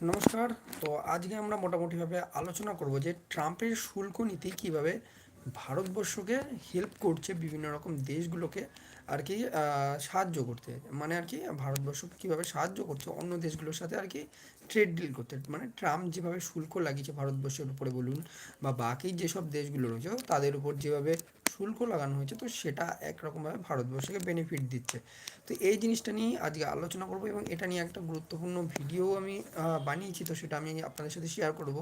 নমস্কার, তো আজকে আমরা মোটামুটিভাবে আলোচনা করব যে ট্রাম্পের শুল্ক নীতি কীভাবে ভারতবর্ষকে হেল্প করছে বিভিন্ন রকম দেশগুলোকে আর কি সাহায্য করতে। মানে আর কি ভারতবর্ষকে কীভাবে সাহায্য করছে অন্য দেশগুলোর সাথে আর কি ট্রেড ডিল করতে। মানে ট্রাম্প যেভাবে শুল্ক লাগিয়েছে ভারতবর্ষের উপরে বলুন বা বাকি যেসব দেশগুলো রয়েছে, তাদের উপর যেভাবে শুল্ক লাগানো হয়েছে, তো সেটা একরকমভাবে ভারতবর্ষকে বেনিফিট দিচ্ছে। তো এই জিনিসটা নিয়ে আজকে আলোচনা করব এবং এটা নিয়ে একটা গুরুত্বপূর্ণ ভিডিও আমি বানিয়েছি, তো সেটা আমি আপনাদের সাথে শেয়ার করব।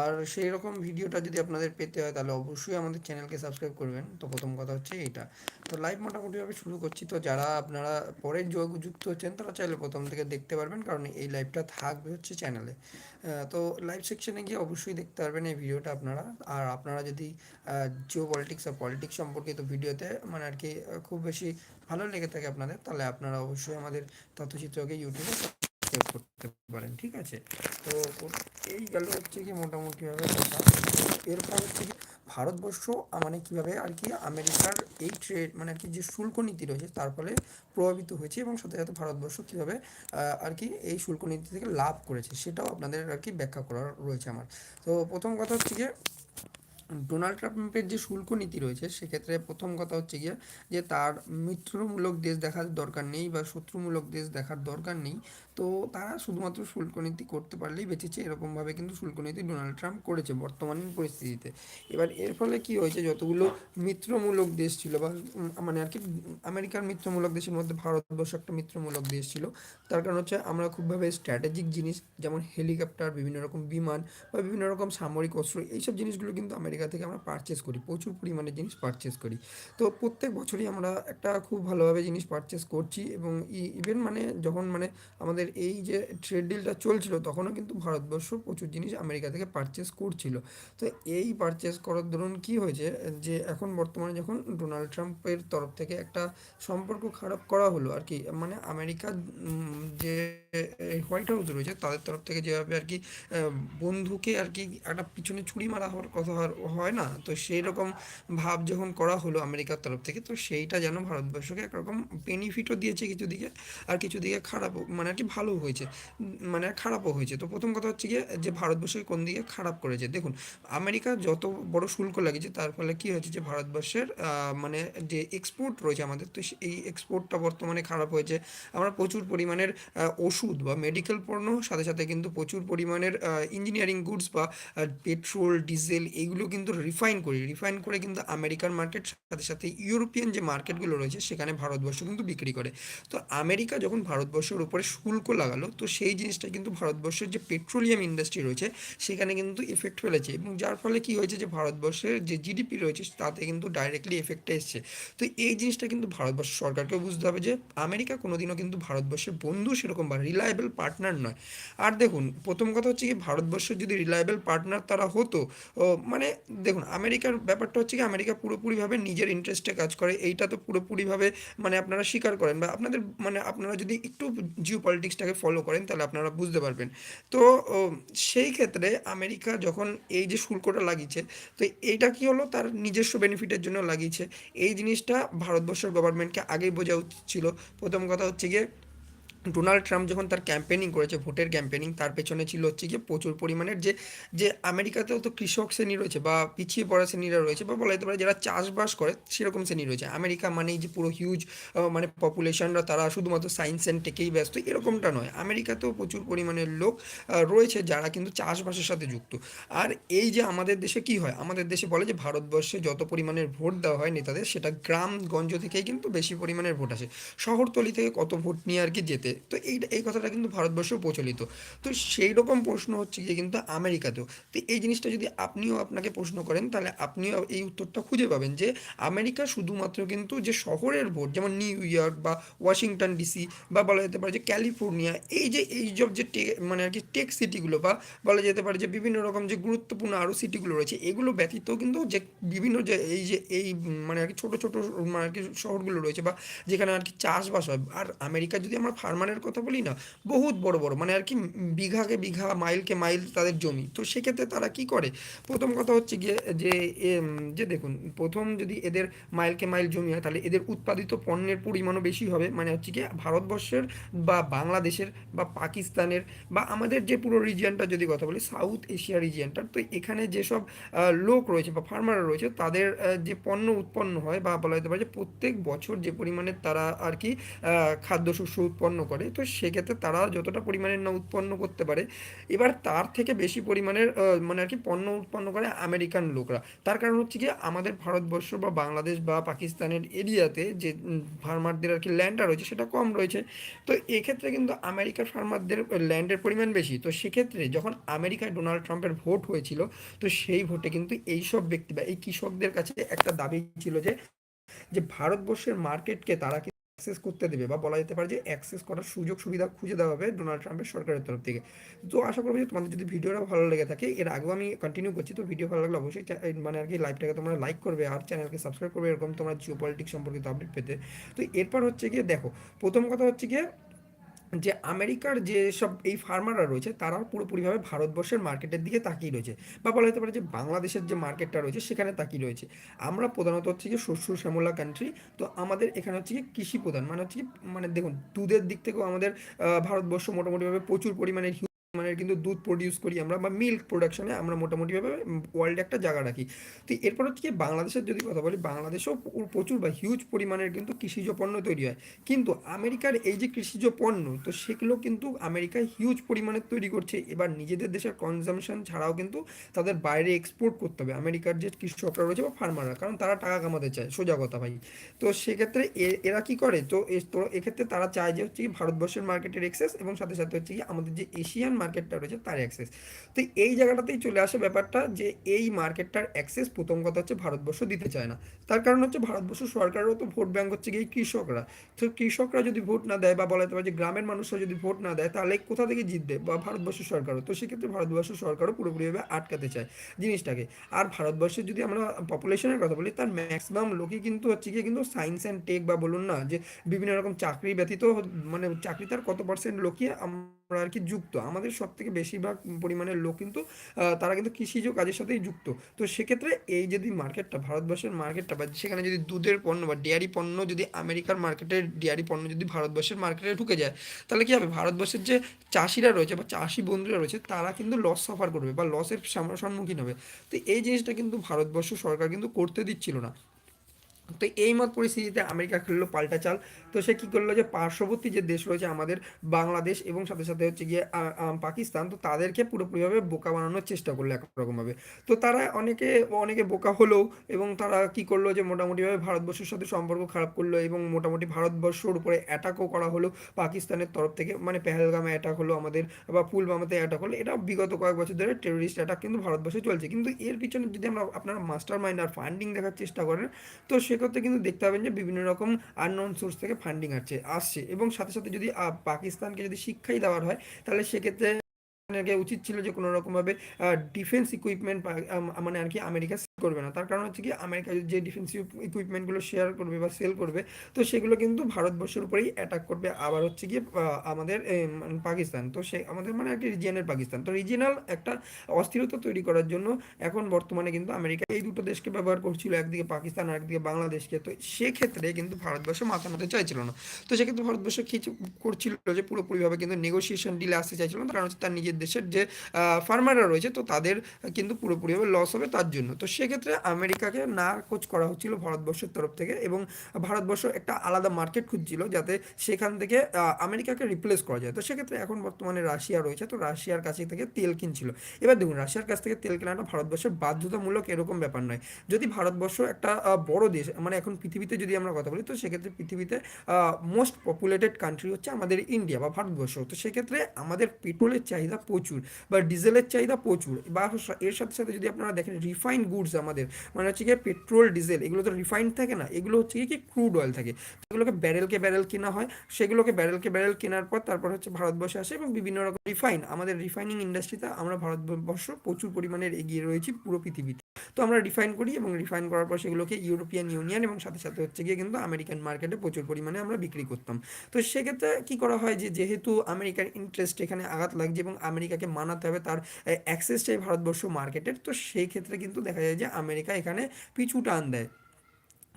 আর সেই রকম ভিডিওটা যদি আপনাদের পেতে হয়, তাহলে অবশ্যই আমাদের চ্যানেলকে সাবস্ক্রাইব করবেন। তো প্রথম কথা হচ্ছে এইটা তো লাইভ মোটামুটিভাবে শুরু করছি। তো যারা আপনারা পরের যোগ যুক্ত হচ্ছেন, তারা চাইলে প্রথম থেকে দেখতে পারবেন, কারণ এই লাইভটা থাকবে হচ্ছে চ্যানেলে তো লাইভ সেকশনে গিয়ে অবশ্যই দেখতে পারবেন এই ভিডিওটা আপনারা। আর আপনারা যদি জিও পলিটিক্স আর পলিটিক্স সম্পর্কিত ভিডিওতে মানে আর কি খুব বেশি ভালো লেগে থাকে আপনাদের, তাহলে আপনারা অবশ্যই আমাদের তথ্যচিত্রকে ইউটিউবে সাবস্ক্রাইব করতে পারেন, ঠিক আছে? তো এই গেল হচ্ছে কি মোটামুটিভাবে কথা। এরপর হচ্ছে ভারতবর্ষ মানে কীভাবে আর কি আমেরিকার এই ট্রেড মানে আর কি যে শুল্ক নীতি রয়েছে, তার ফলে প্রভাবিত হয়েছে এবং সাথে সাথে ভারতবর্ষ কীভাবে আর কি এই শুল্ক নীতি থেকে লাভ করেছে, সেটাও আপনাদের আর কি ব্যাখ্যা করার রয়েছে আমার। তো প্রথম কথা হচ্ছে গিয়ে ডোনাল্ড ট্রাম্পের যে শুল্ক নীতি রয়েছে, সেক্ষেত্রে প্রথম কথা হচ্ছে গিয়ে যে তার মিত্রমূলক দেশ দেখার দরকার নেই বা শত্রুমূলক দেশ দেখার দরকার নেই। তো তারা শুধুমাত্র শুল্ক নীতি করতে পারলেই বেঁচেছে এরকমভাবে কিন্তু শুল্ক নীতি ডোনাল্ড ট্রাম্প করেছে বর্তমান পরিস্থিতিতে। এবার এর ফলে কি হয়েছে, যতগুলো মিত্রমূলক দেশ ছিল বা মানে আর কি আমেরিকার মিত্রমূলক দেশের মধ্যে ভারতবর্ষ একটা মিত্রমূলক দেশ ছিল, তার কারণ হচ্ছে আমরা খুবভাবে স্ট্র্যাটেজিক জিনিস, যেমন হেলিকপ্টার, বিভিন্ন রকম বিমান বা বিভিন্ন রকম সামরিক অস্ত্র, এইসব জিনিসগুলো কিন্তু আমেরিকা থেকে আমরা পারচেস করি প্রচুর পরিমাণে জিনিস পারচেস করি। তো প্রত্যেক বছরই আমরা একটা খুব ভালোভাবে জিনিস পারচেস করছি এবং ইভেন মানে যখন মানে আমাদের এই যে ট্রেড ডিলটা চলছিল তখনও কিন্তু ভারতবর্ষ প্রচুর জিনিস আমেরিকা থেকে পারচেস করছিল। তো এই পারচেস করার দরুন কি হয়েছে যে এখন বর্তমানে যখন ডোনাল্ড ট্রাম্পের তরফ থেকে একটা সম্পর্ক খারাপ করা হলো আর কি মানে আমেরিকার উম, যে হোয়াইট হাউস রয়েছে তাদের তরফ থেকে যেভাবে আর কি বন্ধুকে আর কি একটা পিছনে ছুরি মারা হওয়ার কথা হয় না। তো সেই রকম ভাব যখন করা হলো আমেরিকার তরফ থেকে, তো সেইটা যেন ভারতবর্ষকে একরকম বেনিফিটও দিয়েছে কিছু দিকে আর কিছু দিকে খারাপও মানে আর কি ভালো হয়েছে মানে খারাপও হয়েছে। তো প্রথম কথা হচ্ছে গিয়ে যে ভারতবর্ষকে কোন দিকে খারাপ করেছে। দেখুন, আমেরিকা যত বড় শুল্ক লাগিয়েছে, তার ফলে কি হয়েছে যে ভারতবর্ষের মানে যে এক্সপোর্ট রয়েছে আমাদের, তো এই এক্সপোর্টটা বর্তমানে খারাপ হয়েছে। আমরা প্রচুর পরিমাণের ওষুধ বা মেডিকেল পণ্য, সাথে সাথে কিন্তু প্রচুর পরিমাণের ইঞ্জিনিয়ারিং গুডস বা পেট্রোল ডিজেল এইগুলো কিন্তু রিফাইন করি। রিফাইন করে কিন্তু আমেরিকার মার্কেট সাথে সাথে ইউরোপিয়ান যে মার্কেটগুলো রয়েছে, সেখানে ভারতবর্ষ কিন্তু বিক্রি করে। তো আমেরিকা যখন ভারতবর্ষের উপরে শুল্ক লাগালো, তো সেই জিনিসটা কিন্তু ভারতবর্ষের যে পেট্রোলিয়াম ইন্ডাস্ট্রি রয়েছে, সেখানে কিন্তু এফেক্ট ফেলেছে। এবং যার ফলে কি হয়েছে যে, ভারতবর্ষের যে জিডিপি রয়েছে, তাতে কিন্তু ডাইরেক্টলি এফেক্টে এসছে। তো এই জিনিসটা কিন্তু ভারতবর্ষ সরকারকেও বুঝতে হবে যে, আমেরিকা কোনোদিনও কিন্তু ভারতবর্ষের বন্ধু সেরকম বা রিলায়েবল পার্টনার নয়। আর দেখুন, প্রথম কথা হচ্ছে কি, ভারতবর্ষের যদি রিলায়েবল পার্টনার তারা হতো মানে দেখুন, আমেরিকার ব্যাপারটা হচ্ছে কি, আমেরিকা পুরোপুরিভাবে নিজের ইন্টারেস্টে কাজ করে। এইটা তো পুরোপুরিভাবে মানে আপনারা স্বীকার করেন বা আপনাদের মানে আপনারা যদি একটু জিও পলিটিক্সটাকে ফলো করেন, তাহলে আপনারা বুঝতে পারবেন। তো সেই ক্ষেত্রে আমেরিকা যখন এই যে শুল্কটা লাগিয়েছে, তো এইটা কি হলো? তার নিজস্ব বেনিফিটের জন্য লাগিয়েছে। এই জিনিসটা ভারতবর্ষের গভর্নমেন্টকে আগেই বোঝা উচিত ছিল। প্রথম কথা হচ্ছে গিয়ে ডোনাল্ড ট্রাম্প যখন তার ক্যাম্পেনিং করেছে ভোটের ক্যাম্পেনিং তার পেছনে ছিল হচ্ছে গিয়ে প্রচুর পরিমাণের যে যে আমেরিকাতেও তো কৃষক শ্রেণি রয়েছে বা পিছিয়ে পড়া শ্রেণীরা রয়েছে বা বলা যেতে পারে যারা চাষবাস করে, সেরকম শ্রেণি রয়েছে। আমেরিকা মানেই যে পুরো হিউজ মানে পপুলেশনরা তারা শুধুমাত্র সায়েন্স অ্যান্ড টেকেই ব্যস্ত, এরকমটা নয়। আমেরিকাতেও প্রচুর পরিমাণের লোক রয়েছে যারা কিন্তু চাষবাসের সাথে যুক্ত। আর এই যে আমাদের দেশে কি হয়? আমাদের দেশে বলে যে ভারতবর্ষে যত পরিমাণের ভোট দেওয়া হয় নেতাদের, সেটা গ্রামগঞ্জ থেকেই কিন্তু বেশি পরিমাণের ভোট আসে। শহরতলি থেকে কত ভোট নিয়ে আর কি যেতে তো এই এই কথাটা কিন্তু ভারতবর্ষেও প্রচলিত। তো সেই রকম প্রশ্ন হচ্ছে গিয়ে কিন্তু আমেরিকাতেও। তো এই জিনিসটা যদি আপনিও আপনাকে প্রশ্ন করেন, তাহলে আপনিও এই উত্তরটা খুঁজে পাবেন যে আমেরিকা শুধুমাত্র কিন্তু যে শহরের ভোট, যেমন নিউ ইয়র্ক বা ওয়াশিংটন ডিসি বা বলা যেতে পারে যে ক্যালিফোর্নিয়া, এই যে এই সব যে মানে আর কি টেক সিটিগুলো বা বলা যেতে পারে যে বিভিন্ন রকম যে গুরুত্বপূর্ণ আরও সিটিগুলো রয়েছে, এগুলো ব্যতীত কিন্তু যে বিভিন্ন যে এই যে এই মানে আর কি ছোটো ছোটো মানে আর কি শহরগুলো রয়েছে বা যেখানে আর কি চাষবাস হয়। আর আমেরিকা যদি আমরা ফার্মার পরিমাণের কথা বলি না, বহুত বড় বড় মানে আর কি বিঘাকে বিঘা, মাইলকে মাইল তাদের জমি। তো সেক্ষেত্রে তারা কি করে? প্রথম কথা হচ্ছে গিয়ে যে যে দেখুন, প্রথম যদি এদের মাইলকে মাইল জমি হয়, তাহলে এদের উৎপাদিত পণ্যের পরিমাণও বেশি হবে। মানে হচ্ছে কি ভারতবর্ষের বা বাংলাদেশের বা পাকিস্তানের বা আমাদের যে পুরো রিজিয়নটা যদি কথা বলি সাউথ এশিয়া রিজিয়নটার তো এখানে যেসব লোক রয়েছে বা ফার্মাররা রয়েছে, তাদের যে পণ্য উৎপন্ন হয় বা বলা যেতে পারে যে প্রত্যেক বছর যে পরিমাণে তারা আর কি খাদ্যশস্য উৎপন্ন করে, তো সেক্ষেত্রে তারা যতটা পরিমাণের না উৎপন্ন করতে পারে, এবার তার থেকে বেশি পরিমাণের মানে আর কি পণ্য উৎপন্ন করে আমেরিকান লোকরা। তার কারণ হচ্ছে কি আমাদের ভারতবর্ষ বা বাংলাদেশ বা পাকিস্তানের এরিয়াতে যে ফার্মারদের আর কি ল্যান্ডটা রয়েছে সেটা কম রয়েছে। তো এক্ষেত্রে কিন্তু আমেরিকার ফার্মারদের ল্যান্ডের পরিমাণ বেশি। তো সেক্ষেত্রে যখন আমেরিকায় ডোনাল্ড ট্রাম্পের ভোট হয়েছিল, তো সেই ভোটে কিন্তু এইসব ব্যক্তি বা এই কৃষকদের কাছে একটা দাবি ছিল যে যে ভারতবর্ষের মার্কেটকে তারা অ্যাক্সেস করতে দেবে বা বলা যেতে পারে যে অ্যাক্সেস করার সুযোগ সুবিধা খুঁজে দেওয়া হবে ডোনাল্ড ট্রাম্পের সরকারের তরফ থেকে। তো আশা করব যে তোমাদের যদি ভিডিওটা ভালো লেগে থাকে, এর আগেও আমি কন্টিনিউ করছি, তো ভিডিও ভালো লাগলে অবশ্যই মানে আর কি লাইভটাকে তোমরা লাইক করবে আর চ্যানেলকে সাবস্ক্রাইব করবে, এরকম তোমরা জিও পলিটিক্স সম্পর্কিত আপডেট পেতে। তো এরপর হচ্ছে গিয়ে দেখো, প্রথম কথা হচ্ছে গিয়ে যে আমেরিকার যে সব এই ফার্মাররা রয়েছে, তারাও পুরোপুরিভাবে ভারতবর্ষের মার্কেটের দিকে তাকিয়ে রয়েছে। বা বলা যেতে পারে যে বাংলাদেশের যে মার্কেটটা রয়েছে, সেখানে তাকিয়ে রয়েছে। আমরা প্রধানত হচ্ছে যে শস্য শ্যামলা কান্ট্রি তো আমাদের এখানে হচ্ছে কি কৃষি প্রধান। মানে হচ্ছে মানে দেখুন, দুধের দিক থেকেও আমাদের ভারতবর্ষ মোটামুটিভাবে প্রচুর পরিমাণে মানে কিন্তু দুধ প্রডিউস করি আমরা বা মিল্ক প্রোডাকশনে আমরা মোটামুটিভাবে ওয়ার্ল্ডে একটা জায়গা রাখি। তো এরপর হচ্ছে কি বাংলাদেশের যদি কথা বলি, বাংলাদেশেও প্রচুর বা হিউজ পরিমাণের কিন্তু কৃষিজ পণ্য তৈরি হয়। কিন্তু আমেরিকার এই যে কৃষিজ পণ্য, তো সেগুলো কিন্তু আমেরিকায় হিউজ পরিমাণে তৈরি করছে। এবার নিজেদের দেশের কনজামশন ছাড়াও কিন্তু তাদের বাইরে এক্সপোর্ট করতে হবে। আমেরিকার যে কৃষকরা রয়েছে বা ফার্মাররা কারণ তারা টাকা কামাতে চায়, সোজা কথা ভাই। তো সেক্ষেত্রে এরা কি করে? তো এক্ষেত্রে তারা চায় যে হচ্ছে ভারতবর্ষের মার্কেটের এক্সেস এবং সাথে সাথে হচ্ছে কি আমাদের যে এশিয়ান মার্কেটটা রয়েছে তার অ্যাক্সেস তো এই জায়গাটাতেই চলে আসে ব্যাপারটা যে এই মার্কেটটার অ্যাক্সেস প্রথম কথা হচ্ছে ভারতবর্ষ দিতে চায় না। তার কারণ হচ্ছে ভারতবর্ষ সরকারেরও তো ভোট ব্যাংক হচ্ছে গিয়ে কৃষকরা। তো কৃষকরা যদি ভোট না দেয় বা বলা পারে যে গ্রামের মানুষরা যদি ভোট না দেয়, তাহলে কোথা থেকে জিতবে? বা ভারতবর্ষ সরকারও। তো সেক্ষেত্রে ভারতবর্ষ সরকারও পুরোপুরিভাবে আটকাতে চায় জিনিসটাকে। আর ভারতবর্ষের যদি আমরা পপুলেশনের কথা বলি, তার ম্যাক্সিমাম লোকই কিন্তু হচ্ছে গিয়ে কিন্তু সায়েন্স অ্যান্ড টেক বা বলুন না, যে বিভিন্ন রকম চাকরি ব্যতীত মানে চাকরি তার কত পার্সেন্ট লোকই আমরা আর কি যুক্ত। আমাদের সব থেকে বেশিরভাগ পরিমাণের লোক কিন্তু তারা কিন্তু কৃষিজ কাজের সাথেই যুক্ত। তো সেক্ষেত্রে এই যদি মার্কেটটা, ভারতবর্ষের মার্কেটটা বা সেখানে যদি দুধের পণ্য বা ডেয়ারি পণ্য যদি আমেরিকার মার্কেটের ডেয়ারি পণ্য যদি ভারতবর্ষের মার্কেটে ঢুকে যায়, তাহলে কী হবে? ভারতবর্ষের যে চাষিরা রয়েছে বা চাষি বন্ধুরা রয়েছে, তারা কিন্তু লস সাফার করবে বা লসের সম্মুখীন হবে। তো এই জিনিসটা কিন্তু ভারতবর্ষ সরকার কিন্তু করতে দিচ্ছিল না। তো এই মত পরিস্থিতিতে আমেরিকা খেললো পাল্টা চাল। তো সে কী করল যে, পার্শ্ববর্তী যে দেশ রয়েছে আমাদের বাংলাদেশ এবং সাথে সাথে হচ্ছে গিয়ে পাকিস্তান, তো তাদেরকে পুরোপুরিভাবে বোকা বানানোর চেষ্টা করল একরকমভাবে। তো তারা অনেকে অনেকে বোকা হলেও এবং তারা কি করল যে, মোটামুটিভাবে ভারতবর্ষের সাথে সম্পর্ক খারাপ করল এবং মোটামুটি ভারতবর্ষর উপরে অ্যাটাকও করা হলো, পাকিস্তানের তরফ থেকে মানে পেহেলগামে অ্যাটাক হলো আমাদের বা পুলবামাতে অ্যাটাক হলো। এটা বিগত কয়েক বছর ধরে টেরোরিস্ট অ্যাটাক কিন্তু ভারতবর্ষে চলছে। কিন্তু এর পিছনে যদি আমরা, আপনারা মাস্টার মাইন্ড আর ফান্ডিং দেখার চেষ্টা করেন, তো সেক্ষেত্রে কিন্তু দেখতে পাবেন যে বিভিন্ন রকম আননোন সোর্স থেকে ফান্ডিং আসছে আসছে। এবং সাথে সাথে যদি পাকিস্তানকে যদি শিক্ষাই দেওয়ার হয়, তাহলে সেক্ষেত্রে উচিত ছিল যে কোনো রকমভাবে ডিফেন্স ইকুইপমেন্ট মানে আর কি আমেরিকা করবে না। তার কারণ হচ্ছে কি, আমেরিকা যে ডিফেন্স ইকুইপমেন্টগুলো শেয়ার করবে বা সেল করবে, তো সেগুলো কিন্তু ভারতবর্ষের উপরেই অ্যাটাক করবে। আবার হচ্ছে গিয়ে আমাদের মানে পাকিস্তান, তো সে, আমাদের মানে একটা রিজিয়নের পাকিস্তান। তো রিজিয়নাল একটা অস্থিরতা তৈরি করার জন্য এখন বর্তমানে কিন্তু আমেরিকা এই দুটো দেশকে ব্যবহার করছিল, একদিকে পাকিস্তান আর একদিকে বাংলাদেশকে। তো সেক্ষেত্রে কিন্তু ভারতবর্ষ মাথা নাতে চাইছিল না। তো সেক্ষেত্রে ভারতবর্ষ কিছু করছিল যে পুরোপুরিভাবে কিন্তু নেগোসিয়েশন ডিলে আসতে চাইছিল না কারণ হচ্ছে তার নিজের দেশের যে ফার্মাররা রয়েছে, তো তাদের কিন্তু পুরোপুরিভাবে লস হবে তার জন্য। তো সেক্ষেত্রে আমেরিকাকে না কোচ করা হচ্ছিল ভারতবর্ষের তরফ থেকে এবং ভারতবর্ষ একটা আলাদা মার্কেট খুঁজছিল যাতে সেখান থেকে আমেরিকাকে রিপ্লেস করা যায়। তো সেক্ষেত্রে এখন বর্তমানে রাশিয়া রয়েছে। তো রাশিয়ার কাছে থেকে তেল কিনছিল। এবার দেখুন, রাশিয়ার কাছ থেকে তেল কেনাটা ভারতবর্ষের বাধ্যতামূলক এরকম ব্যাপার নয়। যদি ভারতবর্ষ একটা বড় দেশ মানে এখন পৃথিবীতে যদি আমরা কথা বলি, তো সেক্ষেত্রে পৃথিবীতে মোস্ট পপুলেটেড কান্ট্রি হচ্ছে আমাদের ইন্ডিয়া বা ভারতবর্ষ। তো সেক্ষেত্রে আমাদের পেট্রোলের চাহিদা প্রচুর বা ডিজেলের চাহিদা প্রচুর। বা এর সাথে সাথে যদি আপনারা দেখেন রিফাইন্ড গুডস আমাদের। মানে হচ্ছে গিয়ে পেট্রোল, ডিজেল, এগুলো তো রিফাইন্ড থাকে না, এগুলো হচ্ছে কি ক্রুড অয়েল থাকে। এগুলোকে ব্যারেলকে ব্যারেল কেনা হয়, সেগুলোকে ব্যারেলকে ব্যারেল কেনার পর তারপর হচ্ছে ভারতবর্ষে আসে এবং বিভিন্ন রকম রিফাইন আমাদের রিফাইনিং ইন্ডাস্ট্রিতে আমরা ভারতবর্ষ প্রচুর পরিমাণে এগিয়ে রয়েছি পুরো পৃথিবীতে। তো আমরা রিফাইন করি এবং রিফাইন করার পর সেগুলোকে ইউরোপিয়ান ইউনিয়ন এবং সাথে সাথে হচ্ছে গিয়ে কিন্তু আমেরিকান মার্কেটে প্রচুর পরিমাণে আমরা বিক্রি করতাম। তো সেক্ষেত্রে কি করা হয় যে, যেহেতু আমেরিকার ইন্টারেস্ট এখানে আঘাত লাগছে এবং আমেরিকাকে মানাতে হবে তার অ্যাক্সেস চাই ভারতবর্ষ মার্কেটের তো সেই ক্ষেত্রে কিন্তু দেখা যায় যে আমেরিকা এখানে পিছু টান দেয়।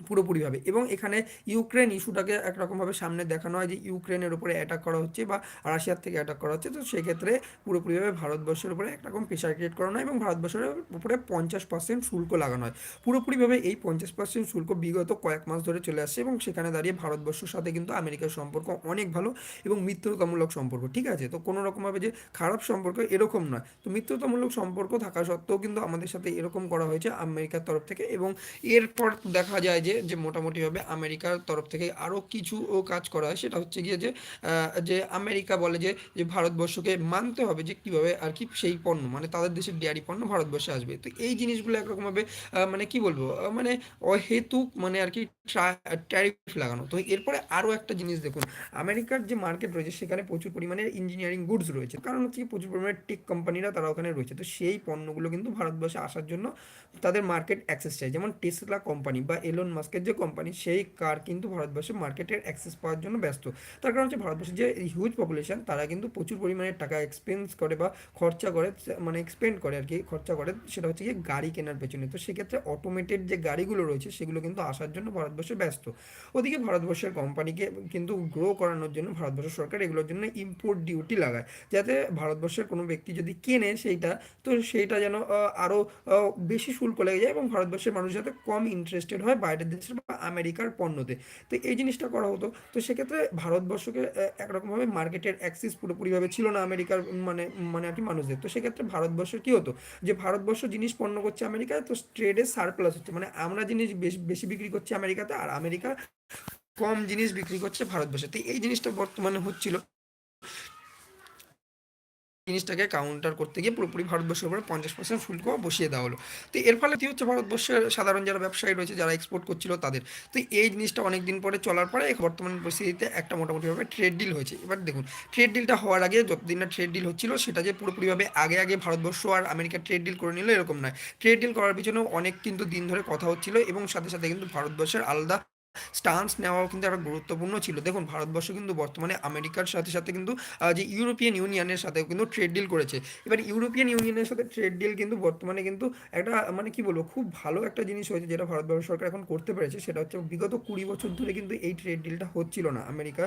পুরোপুরিভাবে। এবং এখানে ইউক্রেন ইস্যুটাকে একরকমভাবে সামনে দেখানো হয় যে ইউক্রেনের উপরে অ্যাটাক করা হচ্ছে বা রাশিয়ার থেকে অ্যাটাক করা হচ্ছে। তো সেক্ষেত্রে পুরোপুরিভাবে ভারতবর্ষের উপরে একরকম প্রেশার ক্রিয়েট করানো হয় এবং ভারতবর্ষের উপরে পঞ্চাশ পার্সেন্ট শুল্ক লাগানো হয়। পুরোপুরিভাবে এই পঞ্চাশ পার্সেন্ট শুল্ক বিগত কয়েক মাস ধরে চলে আসছে এবং সেখানে দাঁড়িয়ে ভারতবর্ষের সাথে কিন্তু আমেরিকার সম্পর্ক অনেক ভালো এবং মিত্রতামূলক সম্পর্ক, ঠিক আছে? তো কোনো রকমভাবে যে খারাপ সম্পর্ক এরকম নয়। তো মিত্রতামূলক সম্পর্ক থাকা সত্ত্বেও কিন্তু আমাদের সাথে এরকম করা হয়েছে আমেরিকার তরফ থেকে এবং এরপর দেখা যায় যে যে মোটামুটিভাবে আমেরিকার তরফ থেকে আরও কিছু ও কাজ করা হয়, সেটা হচ্ছে গিয়ে যে যে আমেরিকা বলে যে যে ভারতবর্ষকে মানতে হবে যে কীভাবে আর কি সেই পণ্য মানে তাদের দেশের ডেয়ারি পণ্য ভারতবর্ষে আসবে। তো এই জিনিসগুলো একরকমভাবে মানে কি বলব মানে অহেতুক মানে আর কি ট্যারিফ লাগানো। তো এরপরে আরও একটা জিনিস দেখুন, আমেরিকার যে মার্কেট রয়েছে সেখানে প্রচুর পরিমাণে ইঞ্জিনিয়ারিং গুডস রয়েছে। কারণ হচ্ছে প্রচুর পরিমাণে টেক কোম্পানিরা তারা ওখানে রয়েছে। তো সেই পণ্যগুলো কিন্তু ভারতবর্ষে আসার জন্য তাদের মার্কেট অ্যাক্সেস চাই। যেমন টেসলা কোম্পানি বা এলন মাস্কের যে কোম্পানি সেই কার কিন্তু ভারতবর্ষের মার্কেটের অ্যাক্সেস পাওয়ার জন্য ব্যস্ত। তার কারণ হচ্ছে ভারতবর্ষের যে হিউজ পপুলেশন তারা কিন্তু প্রচুর পরিমাণে টাকা এক্সপেন্স করে বা খরচা করে মানে এক্সপেন্ড করে আর কি, খরচা করে। সেটা হচ্ছে গিয়ে গাড়ি কেনার পেছনে। তো সেক্ষেত্রে অটোমেটেড যে গাড়িগুলো রয়েছে, সেগুলো কিন্তু আসার জন্য ভারতবর্ষে ব্যস্ত। ওদিকে ভারতবর্ষের কোম্পানিকে কিন্তু গ্রো করানোর জন্য ভারতবর্ষ সরকার এগুলোর জন্য ইম্পোর্ট ডিউটি লাগায়। যাতে ভারতবর্ষের কোনো ব্যক্তি যদি কেনে সেইটা, তো সেইটা যেন আরও বেশি শুল্ক লেগে যায় এবং ভারতবর্ষের মানুষ যাতে কম ইন্টারেস্টেড হয় বাইরের দেশের বা আমেরিকার পণ্যতে। তো এই জিনিসটা করা হতো। তো সেক্ষেত্রে ভারতবর্ষকে একরকমভাবে মার্কেটের অ্যাক্সিস পুরোপুরিভাবে ছিল না আমেরিকার মানে মানে আর কি মানুষদের। তো সেক্ষেত্রে ভারতবর্ষের কী হতো? যে ভারতবর্ষ জিনিস পণ্য করছে আমেরিকায়, তো ট্রেডে সারপ্লাস হচ্ছে। মানে আমরা জিনিস বেশি বেশি বিক্রি করছি আমেরিকাতে, আর আমেরিকা কম জিনিস বিক্রি করছে ভারতবর্ষে। তো এই জিনিসটা বর্তমানে হচ্ছিল। জিনিসটাকে কাউন্টার করতে গিয়ে পুরোপুরি ভারতবর্ষের উপরে পঞ্চাশ পার্সেন্ট শুল্ক বসিয়ে দেওয়া হলো। তো এর ফলে কী হচ্ছে? ভারতবর্ষের সাধারণ যারা ব্যবসায়ী রয়েছে, যারা এক্সপোর্ট করছিল তাদের। তো এই জিনিসটা অনেক দিন পরে চলার পরে বর্তমান পরিস্থিতিতে একটা মোটামুটিভাবে ট্রেড ডিল হয়েছে। এবার দেখুন ট্রেড ডিলটা হওয়ার আগে যতদিন না ট্রেড ডিল হচ্ছিল, সেটা যে পুরোপুরিভাবে আগে আগে ভারতবর্ষ আর আমেরিকা ট্রেড ডিল করে নিল এরকম নয়। ট্রেড ডিল করার পিছনেও অনেক কিন্তু দিন ধরে কথা হচ্ছিল এবং সাথে সাথে কিন্তু ভারতবর্ষের আলাদা স্টান্স নেওয়াও কিন্তু একটা গুরুত্বপূর্ণ ছিল। দেখুন, ভারতবর্ষ কিন্তু বর্তমানে আমেরিকার সাথে সাথে কিন্তু যে ইউরোপিয়ান ইউনিয়নের সাথেও কিন্তু ট্রেড ডিল করেছে। এবার ইউরোপিয়ান ইউনিয়নের সাথে ট্রেড ডিল কিন্তু বর্তমানে কিন্তু একটা মানে কি বলব, খুব ভালো একটা জিনিস হয়েছে যেটা ভারতবর্ষ সরকার এখন করতে পেরেছে, সেটা হচ্ছে বিগত কুড়ি বছর ধরে কিন্তু এই ট্রেড ডিলটা হচ্ছিল না। আমেরিকা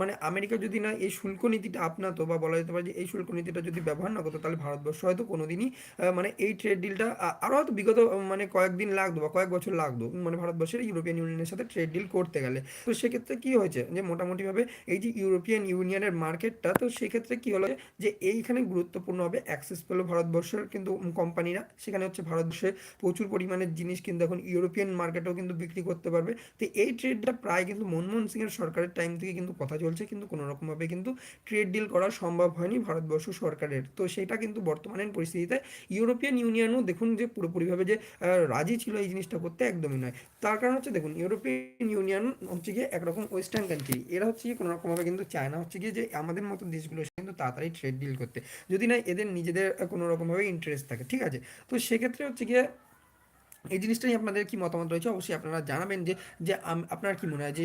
মানে আমেরিকা যদি না এই শুল্ক নীতিটা আপনাতো বা বলা যেতে পারে যে এই শুল্ক নীতিটা যদি ব্যবহার না করতো, তাহলে ভারতবর্ষ হয়তো কোনোদিনই মানে এই ট্রেড ডিলটা আরও হয়তো বিগত মানে কয়েকদিন লাগতো বা কয়েক বছর লাগতো। মানে ভারতবর্ষের ইউরোপিয়ান ইউনিয়নের সাথে ট্রেড ডিল করতে গেলে। তো সেক্ষেত্রে কী হয়েছে? যে মোটামুটিভাবে এই যে ইউরোপিয়ান ইউনিয়নের মার্কেটটা তো সেক্ষেত্রে কী হলো যে এইখানে গুরুত্বপূর্ণভাবে অ্যাক্সেস পেল ভারতবর্ষের কিন্তু কোম্পানিরা সেখানে হচ্ছে ভারতবর্ষে প্রচুর পরিমাণের জিনিস কিন্তু এখন ইউরোপিয়ান মার্কেটেও কিন্তু বিক্রি করতে পারবে। তো এই ট্রেডটা প্রায় কিন্তু মনমোহন সিংয়ের সরকারের টাইম থেকে কিন্তু কথা চলছে, কিন্তু কোনো রকমভাবে কিন্তু ট্রেড ডিল করা সম্ভব হয়নি ভারতবর্ষ সরকারের। তো সেটা কিন্তু বর্তমানের পরিস্থিতিতে ইউরোপিয়ান ইউনিয়নও দেখুন যে পুরোপুরিভাবে যে রাজি ছিল এই জিনিসটা করতে একদমই নয়। তার কারণ হচ্ছে দেখুন ইউরোপিয়ান ইউনিয়ন হচ্ছে গিয়ে একরকম ওয়েস্টার্ন কান্ট্রি এরা হচ্ছে গিয়ে কোনোরকমভাবে কিন্তু চায় না হচ্ছে গিয়ে যে আমাদের মতো দেশগুলো কিন্তু তাড়াতাড়ি ট্রেড ডিল করতে। যদি না এদের নিজেদের কোনোরকমভাবে ইন্টারেস্ট থাকে, ঠিক আছে? তো সেক্ষেত্রে হচ্ছে গিয়ে এই জিনিসটাই আপনাদের কি মতামত রয়েছে? অবশ্যই আপনারা জানাবেন যে যে আপনার কি মনে হয়? যে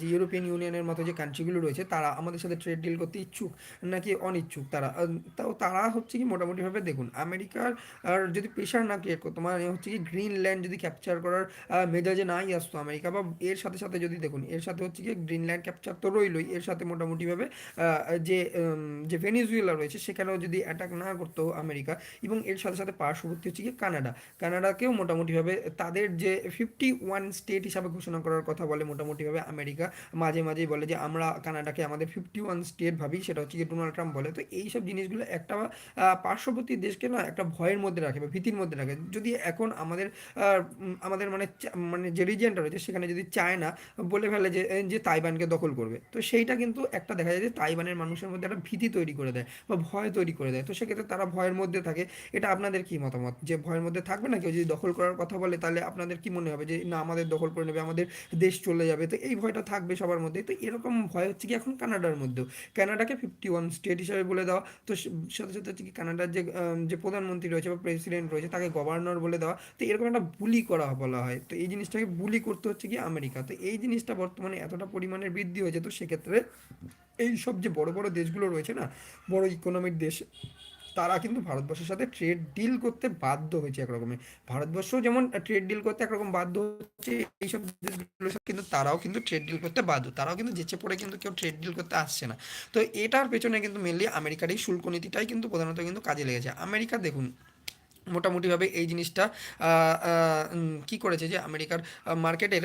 যে ইউরোপিয়ান ইউনিয়নের মতো যে কান্ট্রিগুলো রয়েছে, তারা আমাদের সাথে ট্রেড ডিল করতে ইচ্ছুক নাকি অনিচ্ছুক তারা? তাও তারা হচ্ছে কি মোটামুটিভাবে দেখুন, আমেরিকার, আর যদি প্রেশার না ক্রিয়েট করতো মানে হচ্ছে কি গ্রিনল্যান্ড যদি ক্যাপচার করার মেজাজে নাই আসতো আমেরিকা, বা এর সাথে সাথে যদি দেখুন, এর সাথে হচ্ছে কি গ্রিনল্যান্ড ক্যাপচার তো রইলই, এর সাথে মোটামুটিভাবে যে যে ভেনিজুয়েলা রয়েছে, সেখানেও যদি অ্যাটাক না করতো আমেরিকা, এবং এর সাথে সাথে পার্শ্ববর্তী হচ্ছে কি কানাডা কানাডাকেও মোটামুটিভাবে তাদের যে ফিফটি ওয়ান স্টেট হিসাবে ঘোষণা করার কথা বলে মোটামুটিভাবে আমেরিকা, মাঝে মাঝেই বলে যে আমরা কানাডাকে আমাদের ফিফটি ওয়ান স্টেট ভাবি, সেটা হচ্ছে কি ডোনাল্ড ট্রাম্প বলে। তো এই সব জিনিসগুলো একটা পার্শ্ববর্তী দেশকে না একটা ভয়ের মধ্যে রাখে বা ভীতির মধ্যে রাখে। যদি এখন আমাদের আমাদের মানে মানে যে রিজিয়নটা রয়েছে, সেখানে যদি চায়না বলে ফেলে যে যে তাইবানকে দখল করবে, তো সেইটা কিন্তু একটা দেখা যায় যে তাইবানের মানুষের মধ্যে একটা ভীতি তৈরি করে দেয় বা ভয় তৈরি করে দেয়। তো সেক্ষেত্রে তারা ভয়ের মধ্যে থাকে। এটা আপনাদের কি মতামত? যে ভয়ের মধ্যে থাকবে না কেউ যদি দখল করার কথা বলে, তাহলে আপনাদের কি মনে হবে যে, না, আমাদের দখল করে নেবে, আমাদের দেশ চলে যাবে তো এই ভয়টা থাকবে সবার মধ্যে। তো এরকম ভয় হচ্ছে কি এখন কানাডার মধ্যেও? কানাডাকে ফিফটি ওয়ান স্টেট হিসাবে বলে দেওয়া, তো সাথে সাথে হচ্ছে কি কানাডার যে যে প্রধানমন্ত্রী রয়েছে বা প্রেসিডেন্ট রয়েছে, তাকে গভর্নর বলে দেওয়া, তো এরকম একটা বুলি করা বলা হয়। তো এই জিনিসটাকে বুলি করতে হচ্ছে কি আমেরিকা। তো এই জিনিসটা বর্তমানে এতটা পরিমাণের বৃদ্ধি হয়েছে, তো সেক্ষেত্রে এই সব যে বড় বড় দেশগুলো রয়েছে না, বড় ইকোনমিক দেশ তারা কিন্তু ভারতবর্ষের সাথে ট্রেড ডিল করতে বাধ্য হয়েছে একরকমের ভারতবর্ষ যেমন ট্রেড ডিল করতে একরকম বাধ্য হচ্ছে, এইসব দেশগুলোর সাথে কিন্তু তারাও কিন্তু ট্রেড ডিল করতে বাধ্য। তারাও কিন্তু যেচে পড়ে কিন্তু কেউ ট্রেড ডিল করতে আসছে না। তো এটার পেছনে কিন্তু মেনলি আমেরিকার এই শুল্ক নীতিটাই কিন্তু প্রধানত কিন্তু কাজে লেগেছে। আমেরিকা দেখুন মোটামুটিভাবে এই জিনিসটা কি করেছে যে আমেরিকার মার্কেটের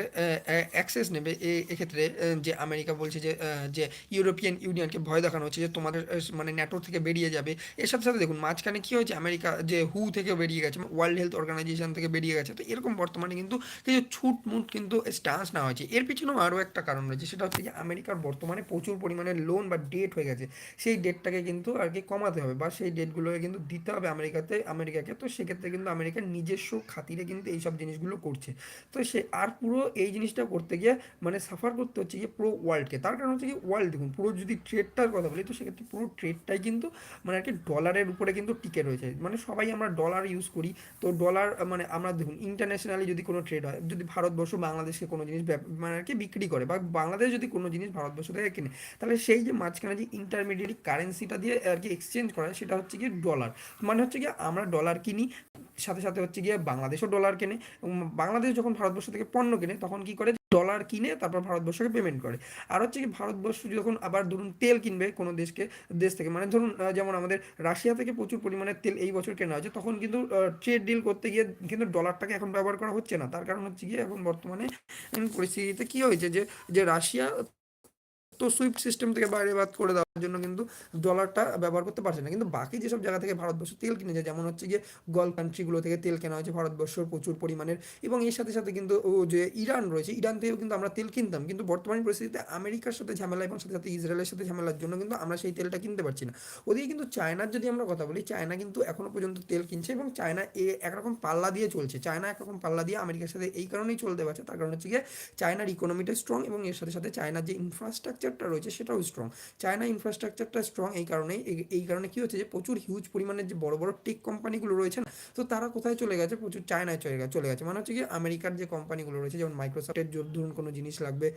অ্যাক্সেস নেবে। এ- এক্ষেত্রে যে আমেরিকা বলছে যে যে ইউরোপিয়ান ইউনিয়নকে ভয় দেখানো হচ্ছে যে তোমাদের মানে ন্যাটো থেকে বেরিয়ে যাবে। এর সাথে সাথে দেখুন, মাঝখানে কি হয়েছে, আমেরিকা যে হু থেকে বেরিয়ে গেছে ওয়ার্ল্ড হেলথ অর্গানাইজেশন থেকে বেরিয়ে গেছে, তো এরকম বর্তমানে কিন্তু কিছু ছুট মুট কিন্তু স্টান্স নেওয়া হয়েছে। এর পিছনেও আরও একটা কারণ রয়েছে, সেটা হচ্ছে যে আমেরিকার বর্তমানে প্রচুর পরিমাণে লোন বা ডেট হয়ে গেছে। সেই ডেটটাকে কিন্তু আর কি কমাতে হবে, বা সেই ডেটগুলোকে কিন্তু দিতে হবে আমেরিকাতে, আমেরিকাকে। তো সেক্ষেত্রে কিন্তু আমেরিকার নিজস্ব খাতিরে কিন্তু এই সব জিনিসগুলো করছে। তো সে আর পুরো এই জিনিসটা করতে গিয়ে মানে সাফার করতে হচ্ছে গিয়ে পুরো ওয়ার্ল্ডকে তার কারণ হচ্ছে কি ওয়ার্ল্ড দেখুন, পুরো যদি ট্রেডটার কথা বলি, তো সেক্ষেত্রে পুরো ট্রেডটাই কিন্তু মানে আর কি ডলারের উপরে কিন্তু টিকে রয়েছে। মানে সবাই আমরা ডলার ইউজ করি। তো ডলার মানে আমরা দেখুন ইন্টারন্যাশনালি যদি কোনো ট্রেড হয়, যদি ভারতবর্ষ বাংলাদেশকে কোনো জিনিস মানে আর কি বিক্রি করে বা বাংলাদেশ যদি কোনো জিনিস ভারতবর্ষ থেকে কিনে, তাহলে সেই যে মাঝখানে যে ইন্টারমিডিয়েট কারেন্সিটা দিয়ে আর কি এক্সচেঞ্জ করা, সেটা হচ্ছে কি ডলার মানে হচ্ছে কি আমরা ডলার কিনি সাথে সাথে হচ্ছে গিয়ে বাংলাদেশও ডলার কেনে বাংলাদেশ যখন ভারতবর্ষ থেকে পণ্য কেনে, তখন কি করে? ডলার কিনে, তারপর ভারতবর্ষকে পেমেন্ট করে। আর হচ্ছে কি ভারতবর্ষ যখন আবার ধরুন তেল কিনবে কোনো দেশকে, দেশ থেকে মানে ধরুন যেমন আমাদের রাশিয়া থেকে প্রচুর পরিমাণে তেল এই বছর কেনা হয়েছে, তখন কিন্তু ট্রেড ডিল করতে গিয়ে কিন্তু ডলারটাকে এখন ব্যবহার করা হচ্ছে না। তার কারণ হচ্ছে গিয়ে এখন বর্তমানে পরিস্থিতিতে কি হয়েছে যে যে রাশিয়া তো সুইফট সিস্টেম থেকে বাইরে বাদ করে দেওয়ার জন্য কিন্তু ডলারটা ব্যবহার করতে পারছে না। কিন্তু বাকি যেসব জায়গা থেকে ভারতবর্ষ তেল কিনেছে যেমন হচ্ছে গিয়ে গল কান্ট্রিগুলো থেকে তেল কেনা হয়েছে ভারতবর্ষর প্রচুর পরিমাণের। এবং এর সাথে সাথে কিন্তু যে ইরান রয়েছে, ইরান থেকেও কিন্তু আমরা তেল কিনতাম। কিন্তু বর্তমান পরিস্থিতিতে আমেরিকার সাথে ঝামেলা এবং সাথে সাথে ইসরায়েলের সাথে ঝামেলার জন্য কিন্তু আমরা সেই তেলটা কিনতে পারছি না। ওদিকে কিন্তু চায়নার যদি আমরা কথা বলি, চায়না কিন্তু এখনও পর্যন্ত তেল কিনছে এবং চায়না এ একরকম পাল্লা দিয়ে চলছে। চায়না একরকম পাল্লা দিয়ে আমেরিকার সাথে এই কারণেই চলতে পারছে। তার কারণ হচ্ছে গিয়ে চায়নার ইকোনমিটা স্ট্রং এবং এর সাথে সাথে চায়নার যে ইনফ্রাস্ট্রাকচারটা রয়েছে, সেটাও স্ট্রং চায়না ইনফ্রাস্ট্রাকচারটা স্ট্রং এই কারণে এই- কারণে কি হচ্ছে যে, প্রচুর হিউজ পরিমাণের যে বড় বড় টেক কোম্পানিগুলো রয়েছে না, তো তারা কোথায় চলে গেছে? প্রচুর চায়নায় চলে গেছে। চলে গেছে। মানে হচ্ছে কি আমেরিকার যে কোম্পানিগুলো রয়েছে, যেমন মাইক্রোসফটের ধরুন কোনো জিনিস লাগবে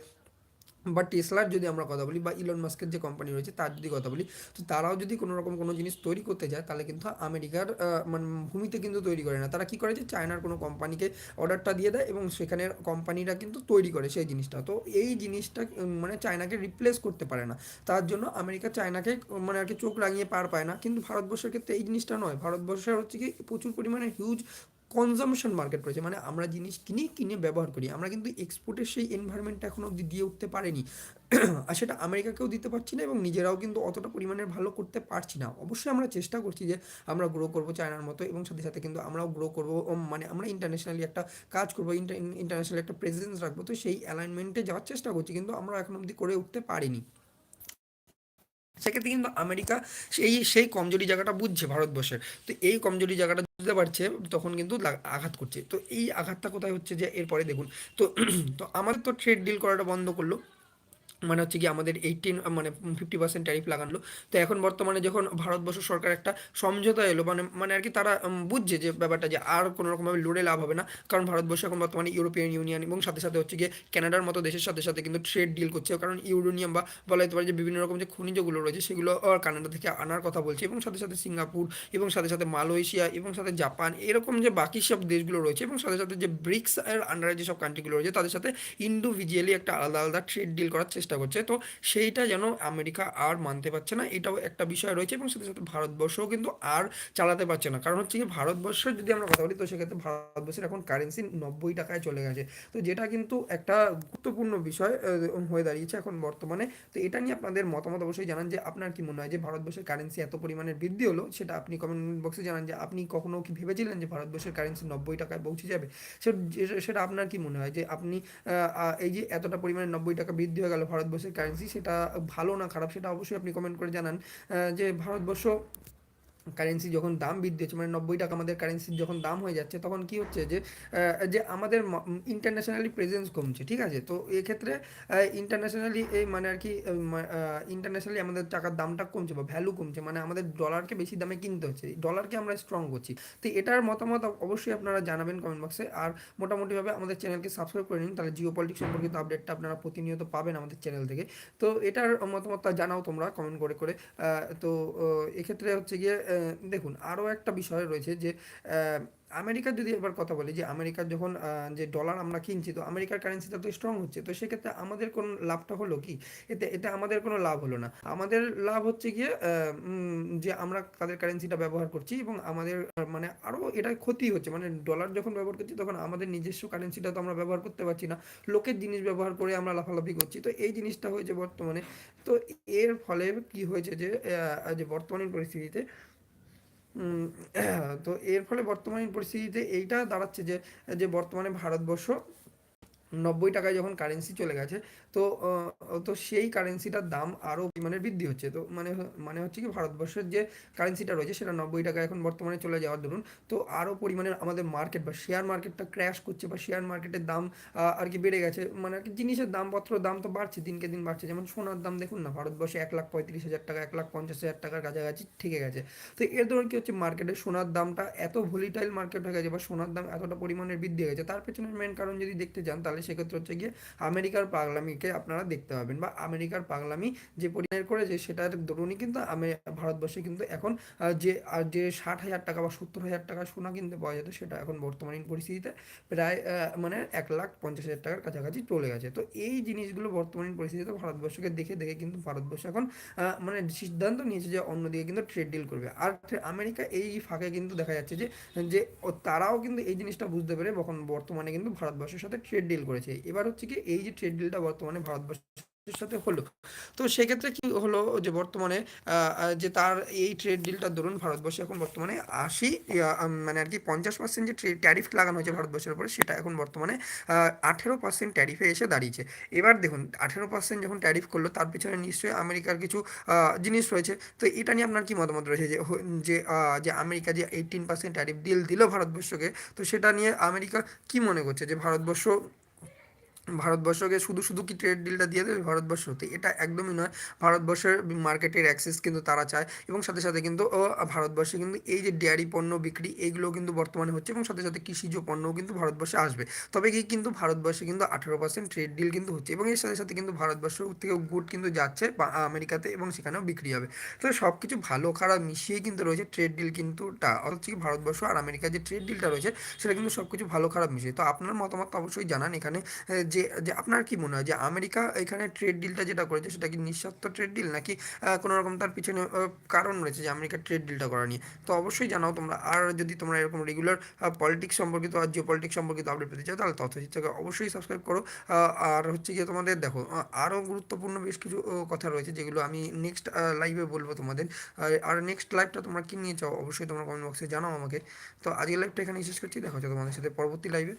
বা টেসলার যদি আমরা কথা বলি বা ইলন মাস্কের যে কোম্পানি রয়েছে তার যদি কথা বলি, তো তারাও যদি কোনো রকম কোনো জিনিস তৈরি করতে যায়, তাহলে কিন্তু আমেরিকার মানে ভূমিতে কিন্তু তৈরি করে না। তারা কি করে যে চায়নার কোনো কোম্পানিকে অর্ডারটা দিয়ে দেয় এবং সেখানের কোম্পানিরা কিন্তু তৈরি করে সেই জিনিসটা। তো এই জিনিসটা মানে চায়নাকে রিপ্লেস করতে পারে না। তার জন্য আমেরিকা চায়নাকে মানে আর কি চোখ রাঙিয়ে পার পায় না। কিন্তু ভারতবর্ষের ক্ষেত্রে এই জিনিসটা নয়। ভারতবর্ষের হচ্ছে কি প্রচুর পরিমাণে হিউজ কনজামশন মার্কেট রয়েছে মানে আমরা জিনিস কিনি, কিনে ব্যবহার করি। আমরা কিন্তু এক্সপোর্টের সেই এনভায়রনমেন্টটা এখনও অবধি দিয়ে উঠতে পারিনি। আর সেটা আমেরিকাকেও দিতে পারছি না এবং নিজেরাও কিন্তু অতটা পরিমাণের ভালো করতে পারছি না। অবশ্যই আমরা চেষ্টা করছি যে আমরা গ্রো করব চায়নার মতো এবং সাথে সাথে কিন্তু আমরাও গ্রো করব মানে আমরা ইন্টারন্যাশনালি একটা কাজ করব ইন্টারন্যাশনাল একটা প্রেজেন্স রাখব। তো সেই অ্যালাইনমেন্টে যাওয়ার চেষ্টা করছি, কিন্তু আমরা এখন অবধি করে উঠতে পারিনি। সেক্ষেত্রে কিন্তু আমেরিকা, সেই সেই কমজোরি জায়গাটা বুঝছে ভারতবর্ষের। তো এই কমজোরি জায়গাটা বুঝতে পারছে, তখন কিন্তু আঘাত করছে। তো এই আঘাতটা কোথায় হচ্ছে যে, এরপরে দেখুন। তো তো আমাদের তো ট্রেড ডিল করাটা বন্ধ করল। মানে হচ্ছে কি আমাদের এইটিন মানে ফিফটি পার্সেন্ট ট্যারিফ লাগানো। তো এখন বর্তমানে যখন ভারতবর্ষ সরকার একটা সমঝোতা এলো মানে মানে আর কি তারা বুঝছে যে ব্যাপারটা যে আর কোনো রকমভাবে লড়ে লাভ হবে না। কারণ ভারতবর্ষ এখন বর্তমানে ইউরোপিয়ান ইউনিয়ন এবং সাথে সাথে হচ্ছে গিয়ে কানাডার মতো দেশের সাথে সাথে কিন্তু ট্রেড ডিল করছে। কারণ ইউরোনিয়াম বা বলা যেতে পারে যে বিভিন্ন রকম যে খনিজগুলো রয়েছে, সেগুলো কানাডা থেকে আনার কথা বলছে এবং সাথে সাথে সিঙ্গাপুর এবং সাথে সাথে মালয়েশিয়া এবং সাথে জাপান, এরকম যে বাকি সব দেশগুলো রয়েছে এবং সাথে সাথে যে ব্রিক্স এর আন্ডারে যেসব কান্ট্রিগুলো রয়েছে, তাদের সাথে ইন্ডিভিজুয়ালি একটা আলাদা আলাদা ট্রেড ডিল করার চেষ্টা চেষ্টা করছে। তো সেইটা যেন আমেরিকা আর মানতে পারছে না, এটাও একটা বিষয় রয়েছে এবং সাথে সাথে ভারতবর্ষও কিন্তু আর চালাতে পারছে না। কারণ হচ্ছে কি, ভারতবর্ষের যদি আমরা কথা বলি, তো সেক্ষেত্রে ভারতবর্ষের এখন কারেন্সি নব্বই টাকায় চলে গেছে। তো যেটা কিন্তু একটা গুরুত্বপূর্ণ বিষয় হয়ে দাঁড়িয়েছে এখন বর্তমানে। তো এটা নিয়ে আপনাদের মতামত অবশ্যই জানান যে আপনার কি মনে হয় যে ভারতবর্ষের কারেন্সি এত পরিমাণে বৃদ্ধি হলো, সেটা আপনি কমেন্ট বক্সে জানান যে আপনি কখনো কি ভেবেছিলেন যে ভারতবর্ষের কারেন্সি নব্বই টাকায় পৌঁছে যাবে? সেটা আপনার কি মনে হয় যে আপনি এই যে এতটা পরিমাণে নব্বই টাকা বৃদ্ধি হয়ে গেল ভারতবর্ষের কারেন্সি সেটা ভালো না খারাপ সেটা অবশ্যই আপনি কমেন্ট করে জানান। যে ভারতবর্ষ কারেন্সি যখন দাম বৃদ্ধি হচ্ছে মানে নব্বই টাকা আমাদের কারেন্সির যখন দাম হয়ে যাচ্ছে, তখন কি হচ্ছে যে যে আমাদের ইন্টারন্যাশনালি প্রেজেন্স কমছে, ঠিক আছে? তো এক্ষেত্রে ইন্টারন্যাশনালি এই মানে আর কি ইন্টারন্যাশনালি আমাদের টাকার দামটা কমছে বা ভ্যালু কমছে মানে আমাদের ডলারকে বেশি দামে কিনতে হচ্ছে ডলারকে আমরা স্ট্রং করছি। তো এটার মতামত অবশ্যই আপনারা জানাবেন কমেন্ট বক্সে আর মোটামুটিভাবে আমাদের চ্যানেলকে সাবস্ক্রাইব করে নিন, তাহলে জিও পলিটিক্স সম্পর্কিত আপডেটটা আপনারা প্রতিনিয়ত পাবেন আমাদের চ্যানেল থেকে। তো এটার মতামতটা জানাও তোমরা কমেন্ট করে করে। তো এক্ষেত্রে হচ্ছে গিয়ে দেখুন আরও একটা বিষয় রয়েছে যে আমেরিকার যদি এবার কথা বলি যে আমেরিকার যখন যে ডলার আমরা কিনছি, তো আমেরিকার কারেন্সিটা তো স্ট্রং হচ্ছে। তো সেক্ষেত্রে আমাদের কোন লাভটা হলো কি? এতে, এটা আমাদের কোনো লাভ হলো না। আমাদের লাভ হচ্ছে গিয়ে যে আমরা তাদের কারেন্সিটা ব্যবহার করছি এবং আমাদের মানে আরও এটা ক্ষতি হচ্ছে। মানে ডলার যখন ব্যবহার করছি, তখন আমাদের নিজস্ব কারেন্সিটা তো আমরা ব্যবহার করতে পারছি না। লোকের জিনিস ব্যবহার করে আমরা লাফালাফি করছি। তো এই জিনিসটা হয়েছে বর্তমানে। তো এর ফলে কি হয়েছে যে বর্তমানের পরিস্থিতিতে তো এর ফলে বর্তমান পরিস্থিতিতে এইটা দাঁড়াচ্ছে যে যে বর্তমানে ভারতবর্ষ নব্বই টাকায় যখন কারেন্সি চলে গেছে, তো তো সেই কারেন্সিটার দাম আরও পরিমাণে বৃদ্ধি হচ্ছে। তো মানে মানে হচ্ছে কি ভারতবর্ষের যে কারেন্সিটা রয়েছে, সেটা নব্বই টাকা এখন বর্তমানে চলে যাওয়ার দরুন, তো আরও পরিমাণে আমাদের মার্কেট বা শেয়ার মার্কেটটা ক্র্যাশ করছে বা শেয়ার মার্কেটের দাম আর কি বেড়ে গেছে। মানে আর কি জিনিসের দামপত্র দাম তো বাড়ছে, দিনকে দিন বাড়ছে। যেমন সোনার দাম দেখুন না, ভারতবর্ষে এক লাখ পঁয়ত্রিশ হাজার টাকা, এক লাখ পঞ্চাশ হাজার টাকার কাছাকাছি ঠেকে গেছে। তো এর ধরুন কি হচ্ছে মার্কেটে সোনার দামটা এত ভলিটাইল মার্কেট হয়ে গেছে বা সোনার দাম এতটা পরিমাণে বৃদ্ধি হয়ে গেছে, তার পেছনের মেন কারণ যদি দেখতে যান তাহলে সেক্ষেত্রে হচ্ছে গিয়ে আমেরিকার পাগলামিকে আপনারা দেখতে পাবেন বা আমেরিকার পাগলামি যে পরিমাণের করেছে সেটার দরুনই কিন্তু ভারতবর্ষে কিন্তু এখন যে আর যে ষাট হাজার টাকা বা সত্তর হাজার টাকা সোনা কিনতে পাওয়া যেত সেটা এখন বর্তমানে পরিস্থিতিতে প্রায় মানে এক লাখ পঞ্চাশ হাজার টাকার কাছাকাছি চলে গেছে। তো এই জিনিসগুলো বর্তমানে পরিস্থিতিতে ভারতবর্ষকে দেখে দেখে কিন্তু ভারতবর্ষ এখন মানে সিদ্ধান্ত নিয়েছে যে অন্যদিকে কিন্তু ট্রেড ডিল করবে। আর আমেরিকা এই ফাঁকে কিন্তু দেখা যাচ্ছে যে যে তারাও কিন্তু এই জিনিসটা বুঝতে পেরে বর্তমানে কিন্তু ভারতবর্ষের সাথে ট্রেড ডিল করেছে। এবার হচ্ছে কি এই যে ট্রেড ডিলটা বর্তমানে ভারতবর্ষের সাথে হলো, তো সেক্ষেত্রে কি হলো যে বর্তমানে যে তার এই ট্রেড ডিলটার দরুন ভারতবর্ষে এখন বর্তমানে আশি মানে আর কি পঞ্চাশ পার্সেন্ট যে ট্যারিফ লাগানো হয়েছে ভারতবর্ষের উপরে, সেটা এখন বর্তমানে আঠেরো পার্সেন্ট ট্যারিফে এসে দাঁড়িয়েছে। এবার দেখুন, আঠেরো পার্সেন্ট যখন ট্যারিফ করল, তার পিছনে নিশ্চয়ই আমেরিকার কিছু জিনিস রয়েছে। তো এটা নিয়ে আপনার কি মতামত রয়েছে যে যে যে আমেরিকা যে এইটিন পার্সেন্ট ট্যারিফ ডিল দিল ভারতবর্ষকে, তো সেটা নিয়ে আমেরিকা কি মনে করছে যে ভারতবর্ষ ভারতবর্ষকে শুধু শুধু কি ট্রেড ডিলটা দিয়ে দেবে ভারতবর্ষ তো এটা একদমই নয়। ভারতবর্ষের মার্কেটের অ্যাক্সেস কিন্তু তারা চায় এবং সাথে সাথে কিন্তু ভারতবর্ষে কিন্তু এই যে ডেয়ারি পণ্য বিক্রি, এইগুলো কিন্তু বর্তমানে হচ্ছে এবং সাথে সাথে কৃষিজ পণ্যও কিন্তু ভারতবর্ষে আসবে। তবে কি কিন্তু ভারতবর্ষে কিন্তু আঠেরো পার্সেন্ট ট্রেড ডিল কিন্তু হচ্ছে এবং এর সাথে সাথে কিন্তু ভারতবর্ষ থেকে গুড কিন্তু যাচ্ছে আমেরিকাতে এবং সেখানেও বিক্রি হবে। তো সব কিছু ভালো খারাপ মিশিয়েই কিন্তু রয়েছে ট্রেড ডিল কিন্তু টা অর্থাৎ কি ভারতবর্ষ আর আমেরিকার যে ট্রেড ডিলটা রয়েছে, সেটা কিন্তু সব কিছু ভালো খারাপ মিশিয়ে। তো আপনার মতামত অবশ্যই জানান এখানে যে যে আপনার কি মনে হয় যে আমেরিকা এখানে ট্রেড ডিলটা যেটা করেছে সেটা কি নিঃস্বার্থ ট্রেড ডিল নাকি কোনো রকম তার পিছনে কারণ রয়েছে যে আমেরিকা ট্রেড ডিলটা করা নিয়ে তো অবশ্যই জানাও তোমরা। আর যদি তোমরা এরকম রেগুলার পলিটিক্স সম্পর্কিত আর জিও পলিটিক্স সম্পর্কিত আপডেট পেতে চাও, তাহলে তথ্য তথ্যচিত্রকে অবশ্যই সাবস্ক্রাইব করো। আর হচ্ছে গিয়ে তোমাদের দেখো আরও গুরুত্বপূর্ণ বেশ কিছু কথা রয়েছে যেগুলো আমি নেক্সট লাইভে বলব তোমাদের। আর- আর নেক্সট লাইভটা তোমরা কি নিয়ে চাও অবশ্যই তোমরা কমেন্ট বক্সে জানাও আমাকে। তো আজকের লাইভটা এখানে শেষ করছি। দেখা হচ্ছে তোমাদের সাথে পরবর্তী লাইভে